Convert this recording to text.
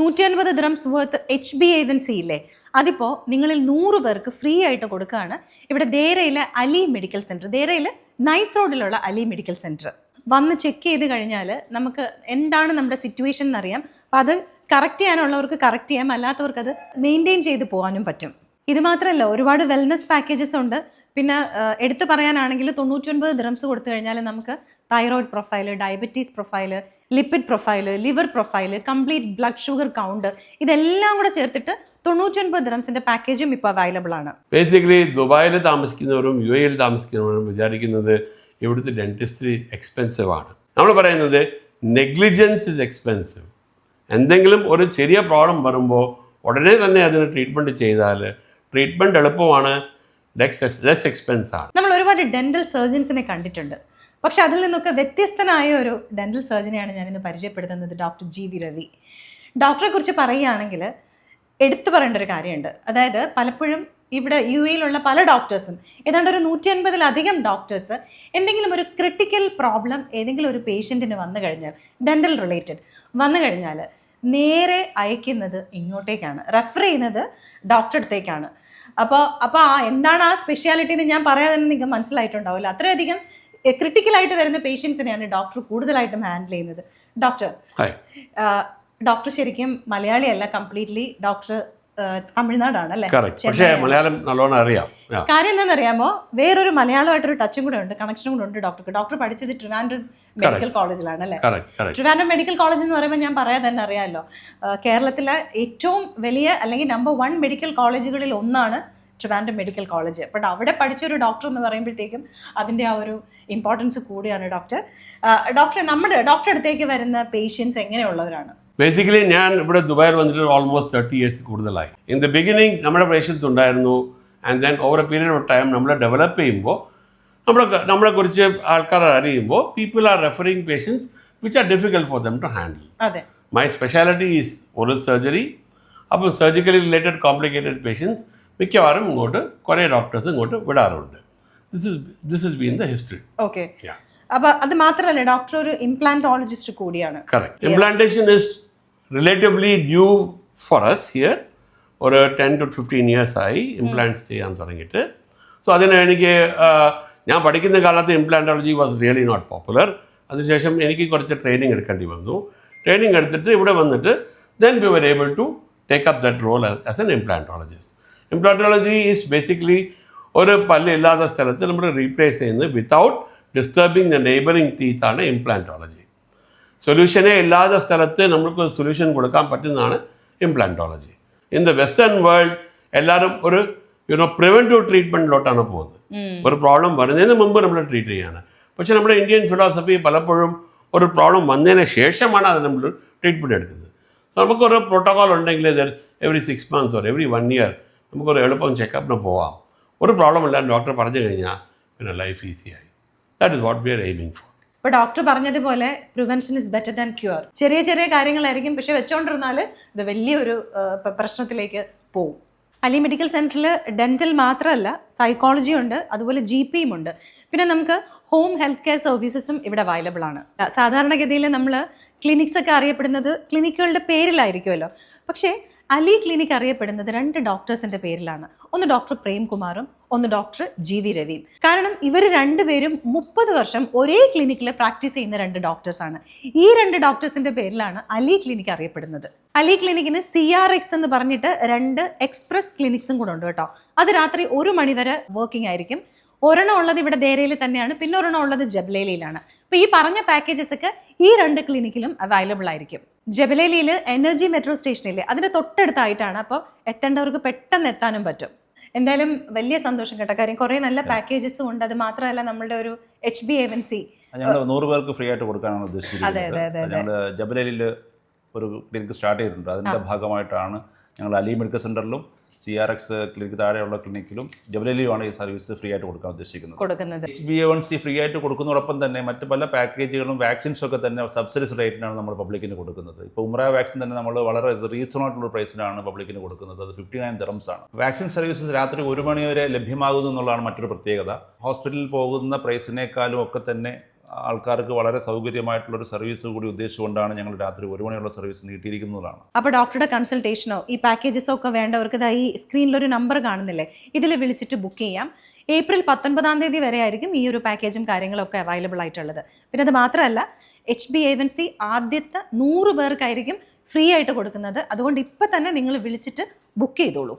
നൂറ്റി അൻപത് dirhams worth H B agency ഇല്ലേ? അതിപ്പോൾ നിങ്ങളിൽ നൂറ് പേർക്ക് ഫ്രീ ആയിട്ട് കൊടുക്കുകയാണ് ഇവിടെ ദേരയിലെ അലി മെഡിക്കൽ സെന്റർ ദേരയിൽ നൈഫ് റോഡിലുള്ള അലി മെഡിക്കൽ സെന്റർ വന്ന് ചെക്ക് ചെയ്ത് കഴിഞ്ഞാൽ നമുക്ക് എന്താണ് നമ്മുടെ സിറ്റുവേഷൻ എന്നറിയാം അപ്പം അത് കറക്റ്റ് ചെയ്യാനുള്ളവർക്ക് കറക്റ്റ് ചെയ്യാം അല്ലാത്തവർക്ക് അത് മെയിന്റെയിൻ ചെയ്ത് പോകാനും പറ്റും. ഇത് മാത്രമല്ല ഒരുപാട് വെൽനസ് പാക്കേജസ് ഉണ്ട്. പിന്നെ എടുത്തു പറയാനാണെങ്കിൽ തൊണ്ണൂറ്റി ഒൻപത് ദ്രംസ് കൊടുത്തു കഴിഞ്ഞാൽ നമുക്ക് thyroid profile diabetes profile lipid profile liver profile complete blood sugar count ഇതെല്ലാം കൂടെ ചേർത്തിട്ട് തൊണ്ണൂറ്റൊൻപത് ഡ്രംസിന്റെ പാക്കേജും ഇപ്പോൾ അവൈലബിൾ ആണ്. ബേസിക്കലി ദുബായിൽ താമസിക്കുന്നവരും യു എയിൽ താമസിക്കുന്നവരും വിചാരിക്കുന്നത് ഇവിടുത്തെ ഡെന്റിസ്റ്റ് എക്സ്പെൻസീവ് ആണ്. നമ്മൾ പറയുന്നത് നെഗ്ലിജൻസ് ഇസ് എക്സ്പെൻസീവ് എന്തെങ്കിലും ഒരു ചെറിയ പ്രോബ്ലം വരുമ്പോൾ ഉടനെ തന്നെ അതിന് ട്രീറ്റ്മെന്റ് ചെയ്താൽ ട്രീറ്റ്മെന്റ് എളുപ്പമാണ് ലെസ് ലെസ് എക്സ്പെൻസ് ആണ്. നമ്മൾ ഒരുപാട് ഡെന്റൽ സർജൻസിനെ കണ്ടിട്ടുണ്ട്. പക്ഷെ അതിൽ നിന്നൊക്കെ വ്യത്യസ്തനായ ഒരു ഡെന്റൽ സർജനെയാണ് ഞാനിന്ന് പരിചയപ്പെടുത്തുന്നത് ഡോക്ടർ ജി വി രവി ഡോക്ടറെ കുറിച്ച് പറയുകയാണെങ്കിൽ എടുത്തു പറയേണ്ട ഒരു കാര്യമുണ്ട്. അതായത് പലപ്പോഴും ഇവിടെ യു എയിലുള്ള പല ഡോക്ടേഴ്സും ഏതാണ്ട് ഒരു നൂറ്റി അൻപതിലധികം ഡോക്ടേഴ്സ് എന്തെങ്കിലും ഒരു ക്രിട്ടിക്കൽ പ്രോബ്ലം ഏതെങ്കിലും ഒരു പേഷ്യന്റിന് വന്നു കഴിഞ്ഞാൽ ഡെന്റൽ റിലേറ്റഡ് വന്നു കഴിഞ്ഞാൽ നേരെ അയക്കുന്നത് ഇങ്ങോട്ടേക്കാണ്. റെഫർ ചെയ്യുന്നത് ഡോക്ടറെ അടുത്തേക്കാണ്. അപ്പോൾ അപ്പോൾ ആ എന്താണ് ആ സ്പെഷ്യാലിറ്റി എന്ന് ഞാൻ പറയാതെ നിങ്ങൾക്ക് മനസ്സിലായിട്ടുണ്ടാവില്ല. അത്രയധികം ക്രിട്ടിക്കലായിട്ട് വരുന്ന പേഷ്യൻസിനെയാണ് ഡോക്ടർ കൂടുതലായിട്ടും ഹാൻഡിൽ ചെയ്യുന്നത്. ഡോക്ടർ ഡോക്ടർ ശരിക്കും മലയാളിയല്ല കംപ്ലീറ്റ്ലി ഡോക്ടർ തമിഴ്നാടാണ് അല്ലേ പക്ഷേ മലയാളം നല്ലോണം അറിയാം. കാര്യം എന്താണെന്നറിയാമോ? വേറൊരു മലയാളമായിട്ടൊരു ടച്ചും കൂടെ ഉണ്ട് കണക്ഷനും കൂടെ ഉണ്ട് ഡോക്ടർക്ക് ഡോക്ടർ പഠിച്ചത് ട്രിവാൻഡ്രം മെഡിക്കൽ കോളേജിലാണ് അല്ലേ? ട്രിവാൻഡ്രം മെഡിക്കൽ കോളേജ് എന്ന് പറയുമ്പോൾ ഞാൻ പറയാൻ തന്നെ അറിയാമല്ലോ കേരളത്തിലെ ഏറ്റവും വലിയ അല്ലെങ്കിൽ നമ്പർ വൺ മെഡിക്കൽ കോളേജുകളിൽ ഒന്നാണ് ട്രിവാൻഡ്രം മെഡിക്കൽ കോളേജ് ബട്ട് അവിടെ പഠിച്ച ഒരു ഡോക്ടർ എന്ന് പറയുമ്പോഴത്തേക്കും അതിന്റെ ആ ഒരു ഇമ്പോർട്ടൻസ് കൂടിയാണ് ഡോക്ടർ ഡോക്ടർ നമ്മുടെ ഡോക്ടർ അടുത്തേക്ക് വരുന്ന പേഷ്യൻസ് എങ്ങനെയുള്ളവരാണ്? ബേസിക്കലി ഞാൻ ഇവിടെ ദുബായിൽ വന്നിട്ട് ഓൾമോസ്റ്റ് തേർട്ടി ഇയേഴ്സ് കൂടുതലായി. ഇൻ ദ ബിഗിനിങ് നമ്മുടെ പേഷ്യൻസ് ഉണ്ടായിരുന്നു. And then over a period of time നമ്മൾ ഡെവലപ്പ് ചെയ്യുമ്പോൾ നമ്മളെ നമ്മളെക്കുറിച്ച് ആൾക്കാർ അറിയുമ്പോൾ people are referring patients which are difficult for them to handle my speciality is oral surgery അപ്പോൾ സർജിക്കലി റിലേറ്റഡ് കോംപ്ലിക്കേറ്റഡ് പേഷ്യൻസ് മിക്കവാറും ഇങ്ങോട്ട് കുറേ ഡോക്ടേഴ്സ് ഇങ്ങോട്ട് വിടാറുണ്ട്. This is this is been the history okay അപ്പോൾ അപ്പൊ അത് മാത്രമല്ല ഡോക്ടർ ഒരു ഇംപ്ലാന്റോളജിസ്റ്റ് കൂടിയാണ്. Correct implantation is relatively new for us here ഒരു ടെൻ ടു ഫിഫ്റ്റീൻ ഇയേഴ്സ് ആയി ഇംപ്ലാന്റ്സ് ചെയ്യാൻ തുടങ്ങിയിട്ട്. സോ അതിന് എനിക്ക് ഞാൻ പഠിക്കുന്ന കാലത്ത് implantology was really not popular അതിനുശേഷം എനിക്ക് കുറച്ച് ട്രെയിനിങ് എടുക്കേണ്ടി വന്നു. ട്രെയിനിങ് എടുത്തിട്ട് ഇവിടെ വന്നിട്ട് then we were able to take up that role as an implantologist implantology is basically ഒരു പല്ലില്ലാത്ത സ്ഥലത്ത് നമ്മൾ റീപ്ലേസ് ചെയ്യുന്നത് വിത്തൗട്ട് ഡിസ്റ്റർബിങ് ദ നെയ്ബറിങ് ടീത്താണ് ഇംപ്ലാന്റോളജി സൊല്യൂഷനെ ഇല്ലാത്ത സ്ഥലത്ത് നമുക്ക് സൊല്യൂഷൻ കൊടുക്കാൻ പറ്റുന്നതാണ് implantology in the western world എല്ലാവരും ഒരു യുനോ പ്രിവെന്റീവ് ട്രീറ്റ്മെന്റിലോട്ടാണ് പോകുന്നത്. ഒരു പ്രോബ്ലം വരുന്നതിന് മുമ്പ് നമ്മൾ ട്രീറ്റ് ചെയ്യാണ്. പക്ഷേ നമ്മുടെ ഇന്ത്യൻ ഫിലോസഫി പലപ്പോഴും ഒരു പ്രോബ്ലം വന്നതിന് ശേഷമാണ് അത് നമ്മൾ ട്രീറ്റ്മെന്റ് എടുക്കുന്നത്. So നമുക്കൊരു പ്രോട്ടോകോൾ ഉണ്ടെങ്കിൽ every six months or every one year നമുക്കൊരു എളുപ്പം ചെക്കപ്പിന് പോവാം. ഒരു പ്രോബ്ലം ഇല്ലാതെ ഡോക്ടർ പറഞ്ഞു കഴിഞ്ഞാൽ പിന്നെ ലൈഫ് ഈസിയായി that is what we are aiming for ഇപ്പൊ ഡോക്ടർ പറഞ്ഞതുപോലെ prevention is better than cure ചെറിയ ചെറിയ കാര്യങ്ങളായിരിക്കും പക്ഷെ വെച്ചോണ്ടിരുന്നാൽ ഇത് വലിയൊരു പ്രശ്നത്തിലേക്ക് പോകും അലി മെഡിക്കൽ സെന്ററിൽ ഡെന്റൽ മാത്രമല്ല സൈക്കോളജി ഉണ്ട് അതുപോലെ ജി പിയും ഉണ്ട്. പിന്നെ നമുക്ക് ഹോം ഹെൽത്ത് കെയർ സർവീസസും ഇവിടെ അവൈലബിൾ ആണ്. സാധാരണഗതിയിൽ നമ്മൾ ക്ലിനിക്സ് ഒക്കെ അറിയപ്പെടുന്നത് ക്ലിനിക്കുകളുടെ പേരിലായിരിക്കുമല്ലോ. പക്ഷേ അലി ക്ലിനിക് അറിയപ്പെടുന്നത് രണ്ട് ഡോക്ടേഴ്സിന്റെ പേരിലാണ്. ഒന്ന് ഡോക്ടർ പ്രേംകുമാറും ഒന്ന് ഡോക്ടർ ജി വി രവിയും. കാരണം ഇവർ രണ്ടുപേരും മുപ്പത് വർഷം ഒരേ ക്ലിനിക്കിൽ പ്രാക്ടീസ് ചെയ്യുന്ന രണ്ട് ഡോക്ടേഴ്സാണ്. ഈ രണ്ട് ഡോക്ടേഴ്സിന്റെ പേരിലാണ് അലി ക്ലിനിക് അറിയപ്പെടുന്നത്. അലി ക്ലിനിക്കിന് സി ആർ എക്സ് എന്ന് പറഞ്ഞിട്ട് രണ്ട് എക്സ്പ്രസ് ക്ലിനിക്സും കൂടെ ഉണ്ട് കേട്ടോ. അത് രാത്രി ഒരു മണിവരെ വർക്കിംഗ് ആയിരിക്കും. ഒരെണ്ണം ഉള്ളത് ഇവിടെ ദേരയിൽ തന്നെയാണ് പിന്നെ ഒരെണ്ണം ഉള്ളത് ജബ്ലേലിയിലാണ്. അപ്പോൾ ഈ പറഞ്ഞ പാക്കേജസ് ഒക്കെ ഈ രണ്ട് ക്ലിനിക്കിലും അവൈലബിൾ ആയിരിക്കും. ജബലേലിയിൽ എനർജി മെട്രോ സ്റ്റേഷനില്ലേ അതിന്റെ തൊട്ടടുത്തായിട്ടാണ്. അപ്പോൾ എത്തേണ്ടവർക്ക് പെട്ടെന്ന് എത്താനും പറ്റും. എന്തായാലും വലിയ സന്തോഷം കേട്ടോ. കാര്യം കുറേ നല്ല പാക്കേജസും ഉണ്ട്. അത് മാത്രമല്ല നമ്മളുടെ ഒരു എച്ച് ബി ഏവൻസി ഞങ്ങൾ നൂറ് പേർക്ക് ഫ്രീ ആയിട്ട് കൊടുക്കാനാണ് ഉദ്ദേശിച്ചിരിക്കുന്നത്. ഞങ്ങൾ ജബലലിൽ ഒരു ക്ലിനിക്ക് സ്റ്റാർട്ട് ചെയ്തിട്ടുണ്ട്. അതിന്റെ ഭാഗമായിട്ടാണ് ഞങ്ങൾ അലി മെഡിക്കൽ സെന്ററിലും സി ആർ എക്സ് ക്ലിനിക്ക് താഴെയുള്ള ക്ലിനിക്കിലും ജബലിയിലുമാണ് ഈ സർവീസ് ഫ്രീ ആയിട്ട് കൊടുക്കാൻ ഉദ്ദേശിക്കുന്നത്. കൊടുക്കുന്നത്. H B A one C free ആയിട്ട് കൊടുക്കുന്നതോടൊപ്പം തന്നെ മറ്റ് പല പാക്കേജുകളും വാക്സിൻസും ഒക്കെ തന്നെ സബ്സിഡീസ് റേറ്റിനാണ് നമ്മൾ പബ്ലിക്കിന് കൊടുക്കുന്നത്. ഇപ്പോൾ ഉമ്ര വാക്സിൻ തന്നെ നമ്മൾ വളരെ റീസണബിൾ ആയിട്ടുള്ള പ്രൈസിനാണ് പബ്ലിക്കിന് കൊടുക്കുന്നത്. അത് ഫിഫ്റ്റി നയൻ ദിറംസ് ആണ്. വാക്സിൻ സർവീസസ് രാത്രി ഒരു മണി വരെ ലഭ്യമാകുന്നു എന്നുള്ളതാണ് മറ്റൊരു പ്രത്യേകത. ഹോസ്പിറ്റലിൽ പോകുന്ന പ്രൈസിനേക്കാളും ഒക്കെ തന്നെ ആൾക്കാർക്ക് വളരെ സൗകര്യമായിട്ടുള്ള ഒരു സർവീസ് കൂടി ഉദ്ദേശിച്ചുകൊണ്ടാണ് ഞങ്ങൾ രാത്രി ഒരു മണിയുള്ള സർവീസ് നീട്ടിയിരിക്കുന്നതാണ്. അപ്പോൾ ഡോക്ടറുടെ കൺസൾട്ടേഷനോ ഈ പാക്കേജസോ ഒക്കെ വേണ്ടവർക്ക് ഈ സ്ക്രീനിലൊരു നമ്പർ കാണുന്നില്ലേ? ഇതിൽ വിളിച്ചിട്ട് ബുക്ക് ചെയ്യാം. ഏപ്രിൽ പത്തൊൻപതാം തീയതി വരെ ആയിരിക്കും ഈ ഒരു പാക്കേജും കാര്യങ്ങളൊക്കെ അവൈലബിൾ ആയിട്ടുള്ളത്. പിന്നെ അത് മാത്രമല്ല എച്ച് ബി ഏജൻസി ആദ്യത്തെ നൂറ് പേർക്കായിരിക്കും ഫ്രീ ആയിട്ട് കൊടുക്കുന്നത്. അതുകൊണ്ട് ഇപ്പം തന്നെ നിങ്ങൾ വിളിച്ചിട്ട് ബുക്ക് ചെയ്തോളൂ.